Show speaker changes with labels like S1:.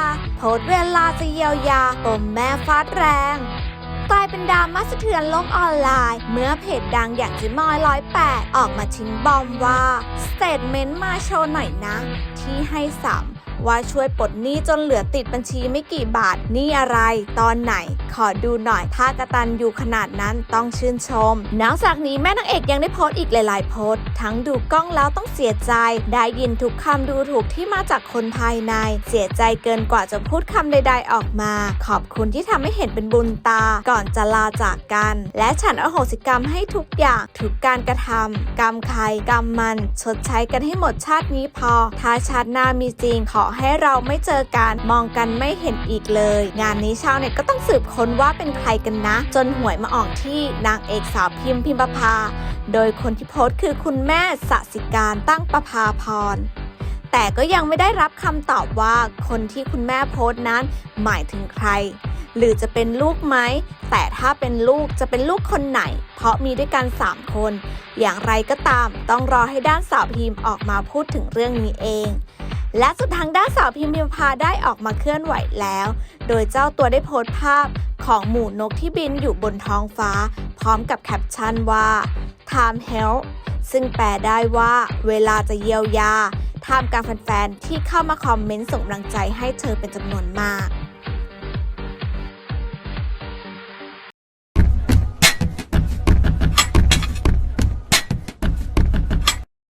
S1: า โพสเวลาจะเยียวยาปมแม่ฟาดแรงกลายเป็นดราม่าสะเทือนโลกออนไลน์ เมื่อเพจดังอย่างจิมอยร้อยแปดออกมาทิ้งบอมว่า สเตทเมนต์มาโชว์หน่อยนะ ที่ให้สัมว่ ว่าช่วยปลดหนี้จนเหลือติดบัญชีไม่กี่บาทหนี่อะไร ตอนไหน ขอดูหน่อยถ้ากระตันอยู่ขนาดนั้นต้องชื่นชมนอกจากนี้แม่นางเอกยังได้โพสต์อีกหลาย ๆ โพสต์ ทั้งดูกล้องแล้วต้องเสียใจ ได้ยินทุกคำดูถูกที่มาจากคนภายใน เสียใจเกินกว่าจะพูดคำใด ๆ ออกมา ขอบคุณที่ทำให้เห็นเป็นบุญตา ก่อนจะลาจากกัน และฉันอโหสิกรรมให้ทุกอย่างทุกการกระทำกรรมใครกรรมมัน ชดใช้กันให้หมดชาตินี้พอ ถ้าชาติหน้ามีจริงขอให้เราไม่เจอกันมองกันไม่เห็นอีกเลย งานนี้ชาวเน็ตก็ต้องสืบค้นว่าเป็นใครกันนะ จนหวยมาออกที่นางเอกสาวพิมพ์พิมพภาโดยคนที่โพสต์คือคุณแม่สสิการตั้งประภาพรแต่ก็ยังไม่ได้รับคำตอบว่าคนที่คุณแม่โพสต์นั้นหมายถึงใคร หรือจะเป็นลูกไหม แต่ถ้าเป็นลูกจะเป็นลูกคนไหน เพราะมีด้วยกัน 3 คน อย่างไรก็ตามต้องรอให้ด้านสาวพิมพ์ออกมาพูดถึงเรื่องนี้เอง และสุดทางด้านสาวพิมพิมพาได้ออกมาเคลื่อนไหวแล้ว โดยเจ้าตัวได้โพสต์ภาพของหมูนกที่บินอยู่บนท้องฟ้า พร้อมกับแคปชั่นว่า time help ซึ่งแปลได้ว่าเวลาจะเยียวยาท่ามกลางแฟนๆที่เข้ามาคอมเมนต์ส่งกำลังใจให้เธอเป็นจำนวนมาก